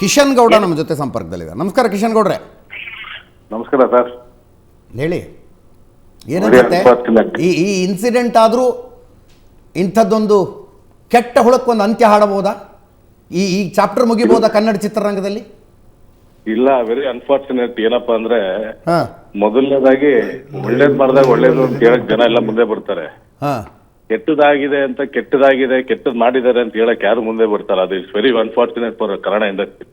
ಕಿಶನ್ ಗೌಡ ನಮ್ಮ ಜೊತೆ ಸಂಪರ್ಕದಲ್ಲಿದ್ದಾರೆ. ನಮಸ್ಕಾರ ಕಿಶನ್ ಗೌಡ್ರೆ. ನಮಸ್ಕಾರ ಸರ್. ಹೇಳಿ. ಏನನ್ಸುತ್ತೆ ಈ ಈ ಇನ್ಸಿಡೆಂಟ್ ಆದರೂ ಇಂಥದ್ದೊಂದು ಕೆಟ್ಟ ಹುಳಕ್ಕೊಂದು ಅಂತ್ಯ ಹಾಡಬಹುದಾ? ಈ ಈ ಚಾಪ್ಟರ್ ಮುಗಿಬಹುದಾ ಕನ್ನಡ ಚಿತ್ರರಂಗದಲ್ಲಿ? ಇಲ್ಲ ವೆರಿ ಅನ್ಫಾರ್ಚುನೇಟ್ ಏನಪ್ಪಾ ಅಂದ್ರೆ ಹಾಂ. ಮೊದಲನೇದಾಗಿ ಒಳ್ಳೇದ್ ಮಾಡಿದಾಗ ಒಳ್ಳೇದು ಅಂತ ಹೇಳಕ್ ಜನ ಎಲ್ಲ ಮುಂದೆ ಬರ್ತಾರೆ. ಹಾಂ. ಕೆಟ್ಟದಾಗಿದೆ ಅಂತ ಕೆಟ್ಟದಾಗಿದೆ ಕೆಟ್ಟದ್ ಮಾಡಿದ್ದಾರೆ ಅಂತ ಹೇಳಕ್ ಯಾರು ಮುಂದೆ ಬರ್ತಾರೆ? ಅದು it's very unfortunate for Kannada industry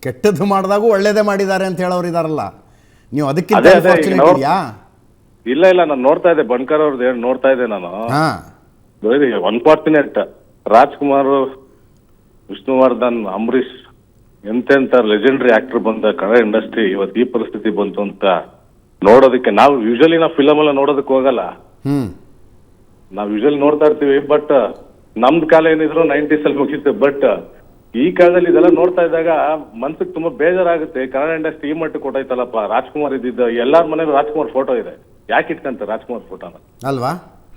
ಕೆಟ್ಟದ್ದು ಮಾಡಿದಾಗೂ ಒಳ್ಳೇದೇ ಮಾಡಿದ್ದಾರೆ ಅಂತ ಹೇಳೋರು ಇದಾರಲ್ಲ. ನೀವು ಅದಕ್ಕಿಂತ ಅದೇ, ಅದೇ, ಈಗ ಅನ್ಫಾರ್ಚುನೇಟ್ ನಾವು- ಇದೆಯಾ ಇಲ್ಲ ಇಲ್ಲ ನಾನು ನೋಡ್ತಾ ಇದ್ದೆ ಬನ್ಕರ್ ಅವ್ರದ್ದು ಏನು ನೋಡ್ತಾ ಇದ್ದೆ ನಾನು. ಹಾಂ. ಅನ್ಫಾರ್ಚುನೇಟ್ ರಾಜ್ಕುಮಾರ್ ವಿಷ್ಣುವರ್ಧನ್ ಅಂಬರೀಶ್ ಎಂತೆಂತ ಲೆಜೆಂಡರಿ ಆಕ್ಟರ್ ಬಂದ ಕನ್ನಡ ಇಂಡಸ್ಟ್ರಿ ಇವತ್ತು ಈ ಪರಿಸ್ಥಿತಿ ಬಂತು ಅಂತ ನೋಡೋದಕ್ಕೆ ನಾವು ಯೂಶಲಿ ನಾವು ಫಿಲಮ್ ಎಲ್ಲ ನೋಡೋದಕ್ಕೆ ಹೋಗಲ್ಲ. ಹ್ಮ್. ನಾವು ಯೂಶಲಿ ನೋಡ್ತಾ ಇರ್ತೀವಿ ಬಟ್ ನಮ್ದು ಕಾಲ ಏನಿದ್ರು ನೈಂಟೀಸ್ ಅಲ್ಲಿ ಮುಗಿತ್ತು ಬಟ್ ಈ ಕಾಲದಲ್ಲಿ ಇದೆಲ್ಲ ನೋಡ್ತಾ ಇದ್ದಾಗ ಮನ್ಸಿಗೆ ತುಂಬಾ ಬೇಜಾರಾಗುತ್ತೆ. ಕನ್ನಡ ಇಂಡಸ್ಟ್ರಿ ಈ ಮಟ್ಟಕ್ಕೆ ಕೊಟ್ಟೈತಲ್ಲಪ್ಪ ರಾಜ್ಕುಮಾರ್ ಇದ್ದಿದ್ದ ಎಲ್ಲಾರ ಮನೇಲಿ ರಾಜ್ಕುಮಾರ್ ಫೋಟೋ ಇದೆ. ಯಾಕೆ ಇಟ್ಕಂತ ರಾಜ್ಕುಮಾರ್ ಫೋಟೋನ ಅಲ್ವಾ?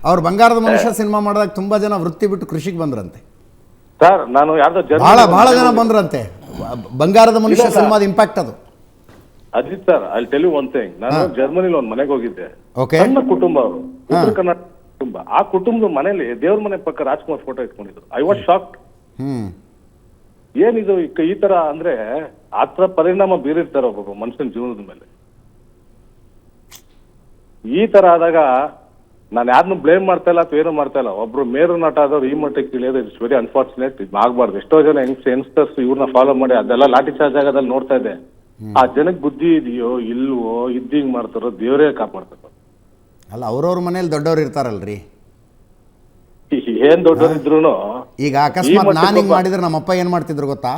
ಅವ್ರು ಬಂಗಾರದ ಮನುಷ್ಯ ಸಿನಿಮಾ ಮಾಡಿದಾಗ ತುಂಬಾ ಜನ ವೃತ್ತಿ ಬಿಟ್ಟು ಕೃಷಿಗೆ ಬಂದ್ರಂತೆ. ಸರ್ ನಾನು ಯಾರ್ದೋ ಬಹಳ ಬಹಳ ಜನ ಬಂದ್ರಂತೆ. ಬಂಗಾರದ ಮನುಷ್ಯ. ಸಿನಿಮಾದ ಇಂಪ್ಯಾಕ್ಟ್ ಅದು. ಅಜಿತ್ ಸರ್ ಅಲ್ಲಿ ಟೆಲ್ ಒನ್ ಥಿಂಗ್ ನಾನು ಜರ್ಮನಿಲಿ ಒಂದ್ ಮನೆಗೆ ಹೋಗಿದ್ದೆ. ಸಣ್ಣ ಕುಟುಂಬ ಅವರು. ಉತ್ತರ ಕರ್ನಾಟಕ ಕುಟುಂಬ. ಆ ಕುಟುಂಬದ ಮನೇಲಿ ದೇವ್ರ ಮನೆ ಪಕ್ಕ ರಾಜ್ಕುಮಾರ್ ಫೋಟೋ ಇಟ್ಕೊಂಡಿದ್ರು. I was shock hmm. ಏನಿದು ಈ- ಈ ತರ ಅಂದ್ರೆ ಆತರ ಪರಿಣಾಮ ಬೀರಿರ್ತಾರೆ ಒಬ್ಬೊಬ್ಬ ಮನುಷ್ಯನ ಜೀವನದ ಮೇಲೆ. ಈ ತರ ಆದಾಗ ನಾನು ಯಾರನ್ನು ಬ್ಲೇಮ್ ಮಾಡ್ತಾ ಇಲ್ಲ ಅಥವಾ ಏನು ಮಾಡ್ತಾ ಇಲ್ಲ. ಒಬ್ರು ಮೇರು ನಟ ಆದವ್ರು ಈ ಮಟ್ಟಕ್ಕೆ ಇಳಿಯೋದು ಇಟ್ಸ್ ವೆರಿ ಅನ್ಫಾರ್ಚುನೇಟ್ ಇದು ಆಗ್ಬಾರ್ದು. ಎಷ್ಟೋ ಜನ ಯಂಗ್ಸ್ ಯಂಗ್ಸ್ಟರ್ಸ್ ಇವ್ರನ್ನ ಫಾಲೋ ಮಾಡಿ ಅದೆಲ್ಲ ಲಾಠಿ ಚಾರ್ಜ್ ಆಗೋದಲ್ಲಿ ನೋಡ್ತಾ ಇದ್ದೆ ಆ ಜನಕ್ಕೆ ಬುದ್ಧಿ ಇದೆಯೋ ಇಲ್ವೋ ಇದ್ದಿಂಗ್ ಮಾಡ್ತಾರೋ ದೇವರೇ ಕಾಪಾಡ್ತಾರೋ. ಅಲ್ಲ ಅವ್ರವ್ರ ಮನೇಲಿ ದೊಡ್ಡವ್ರು ಇರ್ತಾರಲ್ರಿ? ಏನ್ ದೊಡ್ಡವರಿದ್ರು ಈಗ ಅಕಸ್ಮಾತ್ ನಾನು ಹಿಂಗೆ ಮಾಡಿದ್ರೆ ನಮ್ಮ ಅಪ್ಪ ಏನು ಮಾಡ್ತಿದ್ರು ಗೊತ್ತಾ?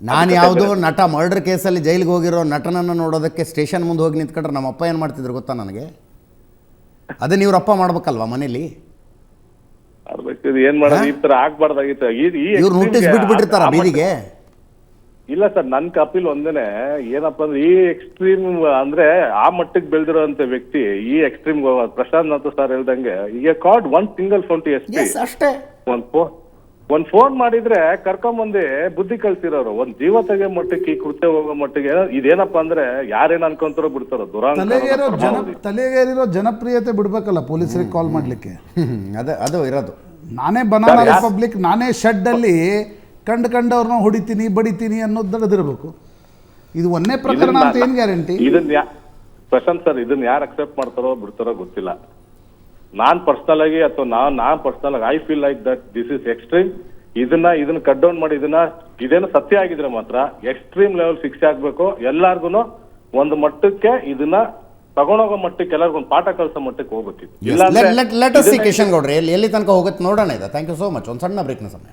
ನಾನು ಯಾವುದೋ ನಟ ಮರ್ಡರ್ ಕೇಸಲ್ಲಿ ಜೈಲಿಗೆ ಹೋಗಿರೋ ನಟನನ್ನು ನೋಡೋದಕ್ಕೆ ಸ್ಟೇಷನ್ ಮುಂದೆ ಹೋಗಿ ನಿಂತ್ಕೊಂಡ್ರೆ ನಮ್ಮ ಅಪ್ಪ ಏನು ಮಾಡ್ತಿದ್ರು ಗೊತ್ತಾ ನನಗೆ? ಅದನ್ನ ಇವ್ರಪ್ಪ ಮಾಡ್ಬೇಕಲ್ವಾ ಮನೇಲಿ? ಏನ್ ಮಾಡೋದು? ಈ ತರ ಆಗ್ಬಾರ್ದಾಗಿತ್ತು. ಇವ್ರು ನೋಟಿಸ್ ಬಿಟ್ ಬಿಟ್ಟಿರ್ತಾರ ಬಿಟ್ಬಿಟ್ಟಿರ್ತಾರ ಬೀದಿಗೆ. ಇಲ್ಲ ಸರ್ ನನ್ ಕಪಿಲ್ ಒಂದೇನೆ ಏನಪ್ಪ ಅಂದ್ರೆ ಈ ಎಕ್ಸ್ಟ್ರೀಮ್ ಅಂದ್ರೆ ಆ ಮಟ್ಟಕ್ಕೆ ಬೆಳೆದಿರೋಂತ ವ್ಯಕ್ತಿ ಈ ಎಕ್ಸ್ಟ್ರೀಮ್ ಪ್ರಶಾಂತ್ ನಾಥ್ ಸರ್ ಹೇಳ್ದಂಗೆ ಈಗ card one single phone to S P S ಅಷ್ಟೇ. ಒಂದ್ ಫೋನ್ ಒಂದ್ ಫೋನ್ ಮಾಡಿದ್ರೆ ಕರ್ಕೊಂಬಂದಿ ಬುದ್ಧಿ ಕಳ್ಸಿರೋರು ಒಂದ್ ಜೀವ ತೆಗೆ ಮಟ್ಟಕ್ಕೆ ಈ ಕೃತ್ಯ ಹೋಗೋ ಮಟ್ಟಿಗೆ ಇದೇನಪ್ಪ ಅಂದ್ರೆ ಯಾರೇನ್ ಅನ್ಕೊಂತಾರೋ ಬಿಡ್ತಾರೋ ತಲೆಗೇರೋ ಜನ ತಲೆಗೆ ತಲೆಗೇರಿರೋ ಜನಪ್ರಿಯತೆ ಬಿಡ್ಬೇಕಲ್ಲ ಪೊಲೀಸರಿಗೆ ಕಾಲ್ ಮಾಡ್ಲಿಕ್ಕೆ. ಅದೇ ಅದು ಇರೋದು. ನಾನೇ ಬನಾನಾ ರಿಪಬ್ಲಿಕ್ ನಾನೇ ಶೆಡ್ ಅಲ್ಲಿ ಕಂಡು ಕಂಡವ್ರನ್ನ ಹೊಡಿತೀನಿ ಬಡಿತೀನಿ ಅನ್ನೋದು ನಡೆದಿರಬೇಕು. ಇದು ಒಂದೇ ಪ್ರಕರಣ ಅಂತ ಏನ್ ಗ್ಯಾರಂಟಿ? ಇದನ್ನ ಪ್ರಶಾಂತ್ ಸರ್ ಇದನ್ನ ಯಾರು ಅಕ್ಸೆಪ್ಟ್ ಮಾಡ್ತಾರೋ ಬಿಡ್ತಾರೋ ಗೊತ್ತಿಲ್ಲ. ನಾನ್ ಪರ್ಸನಲ್ ಆಗಿ ಅಥವಾ ನಾನ್ ನಾನ್ ಪರ್ಸನಲ್ ಆಗಿ I feel like that this is extreme ಇದನ್ನ ಇದನ್ನ ಕಟ್ ಡೌನ್ ಮಾಡಿ ಇದನ್ನ ಇದೇನು ಸತ್ಯ ಆಗಿದ್ರೆ ಮಾತ್ರ ಎಕ್ಸ್ಟ್ರೀಮ್ ಲೆವೆಲ್ ಶಿಕ್ಷೆ ಆಗ್ಬೇಕು. ಎಲ್ಲಾರ್ಗುನು ಒಂದು ಮಟ್ಟಕ್ಕೆ ಇದನ್ನ ತಗೊಂಡೋಗೋ ಮಟ್ಟಕ್ಕೆ ಎಲ್ಲರಿಗೂ ಒಂದು ಪಾಠ ಕಲಿಸೋ ಮಟ್ಟಕ್ಕೆ ಹೋಗ್ಬೇಕಿತ್ತು. ಇಲ್ಲಾಂದ್ರೆ ಲೆಟ್ ಅಸ್ ಸಿ ಕಿಶನ್ ಗೌಡ್ರೆ ಎಲ್ಲಿ ಎಲ್ಲಿ ತನಕ ಹೋಗುತ್ತೆ ನೋಡೋಣ ಇದೆ. ಥ್ಯಾಂಕ್ ಯು ಸೋ ಮಚ್ ಒಂದು ಸಣ್ಣ ಬ್ರೇಕ್ನ ಸಮಯ.